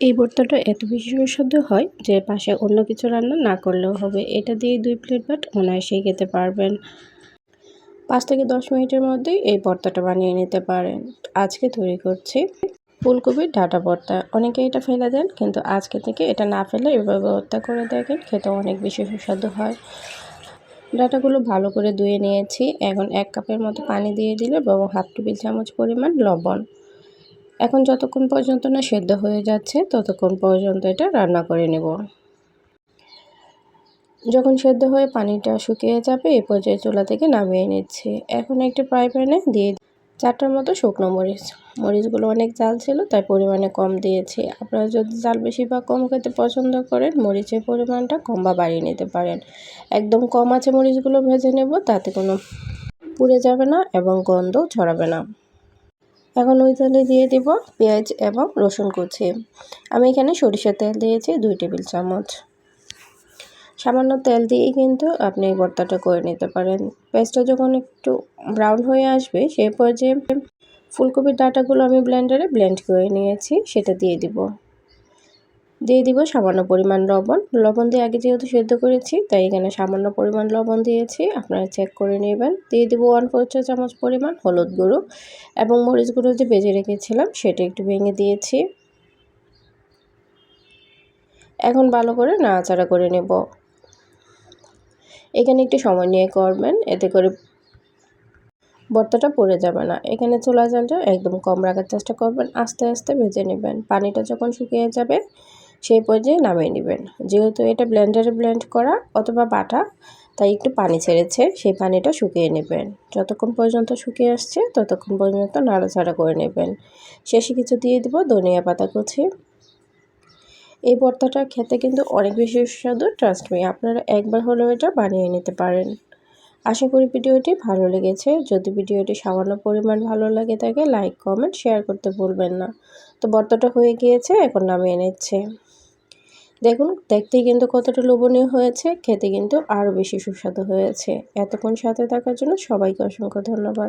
এই ভর্তাটা এত বেশি সুস্বাদু হয় যে পাশে অন্য কিছু রান্না না করলেও হবে। এটা দিয়ে দুই প্লেট ভাত অনায়াসেই খেতে পারবেন। পাঁচ থেকে দশ মিনিটের মধ্যেই এই ভর্তাটা বানিয়ে নিতে পারেন। আজকে তৈরি করছি ফুলকপির ডাটা ভর্তা। অনেকে এটা ফেলে দেন, কিন্তু আজকে থেকে এটা না ফেলে এভাবে ভর্তা করে দেখেন খেতে অনেক বেশি সুস্বাদু হয়। ডাটাগুলো ভালো করে ধুয়ে নিয়েছি। এখন এক কাপের মতো পানি দিয়ে দিলে এবং হাফ টেবিল চামচ পরিমাণ লবণ। এখন যতক্ষণ পর্যন্ত না সেদ্ধ হয়ে যাচ্ছে, ততক্ষণ পর্যন্ত এটা রান্না করে নেব। যখন সেদ্ধ হয়ে পানিটা শুকিয়ে যাবে এই পর্যায়ে চুলা থেকে নামিয়ে নিচ্ছি। এখন একটি ফ্রাই প্যানে দিয়ে চারটার মতো শুকনো মরিচ। মরিচগুলো অনেক জাল ছিল, তাই পরিমাণে কম দিয়েছি। আপনারা যদি জাল বেশি বা কম খেতে পছন্দ করেন, মরিচের পরিমাণটা কম বা বাড়িয়ে নিতে পারেন। একদম কম আছে মরিচগুলো ভেজে নেব, তাতে কোনো পুড়ে যাবে না এবং গন্ধ ছড়াবে না। এখন ওই তেলে দিয়ে দেব পেঁয়াজ এবং রসুন কুচি। আমি এখানে সরিষার তেল দিয়েছি দুই টেবিল চামচ। সামান্য তেল দিয়েই কিন্তু আপনি এই ভর্তাটা করে নিতে পারেন। পেঁয়াজটা যখন একটু ব্রাউন হয়ে আসবে, সেই পর্যায়ে ফুলকপির ডাটাগুলো আমি ব্লেন্ডারে ব্লেন্ড করে নিয়েছি, সেটা দিয়ে দিব। দিয়ে দিব সামান্য পরিমাণ লবণ। লবণ দিয়ে আগে যেহেতু সেদ্ধ করেছি, তাই এখানে সামান্য পরিমাণ লবণ দিয়েছি। আপনারা চেক করে নেবেন। দিয়ে দিব ওয়ান ফোর চা চামচ পরিমাণ হলুদ গুঁড়ো এবং মরিচ গুঁড়ো যে বেজে রেখেছিলাম, সেটা একটু ভেঙে দিয়েছি। এখন ভালো করে নাড়াচাড়া করে নেব। এখানে একটু সময় নিয়ে করবেন, এতে করে ভর্তাটা পড়ে যাবে না। এখানে চুলা জালটা একদম কম রাখার চেষ্টা করবেন, আস্তে আস্তে ভেজে নেবেন। পানিটা যখন শুকিয়ে যাবে সেই পর্যায়ে নামিয়ে নেবেন। যেহেতু এটা ব্লেন্ডারে ব্লেন্ড করা অথবা বাটা, তাই একটু পানি ছেড়েছে, সেই পানিটা শুকিয়ে নেবেন। যতক্ষণ পর্যন্ত শুকিয়ে আসছে, ততক্ষণ পর্যন্ত নাড়াচাড়া করে নেবেন। শেষে কিছু দিয়ে দিব ধনিয়া পাতা কুচি। এই ভর্তাটা খেতে কিন্তু অনেক বেশি সুস্বাদু ট্রাস্ট মি আপনারা একবার হলেও এটা বানিয়ে নিতে পারেন। আশা করি ভিডিওটি ভালো লেগেছে। যদি ভিডিওটি সামান্য পরিমাণ ভালো লাগে থাকে লাইক কমেন্ট শেয়ার করতে ভুলবেন না। তো বর্তটা হয়ে গিয়েছে, এখন নামিয়ে নিচ্ছে। দেখুন, দেখতেই কিন্তু কতটা লোভনীয় হয়েছে, খেতে কিন্তু আরও বেশি সুস্বাদু হয়েছে। এতক্ষণ সাথে থাকার জন্য সবাইকে অসংখ্য ধন্যবাদ।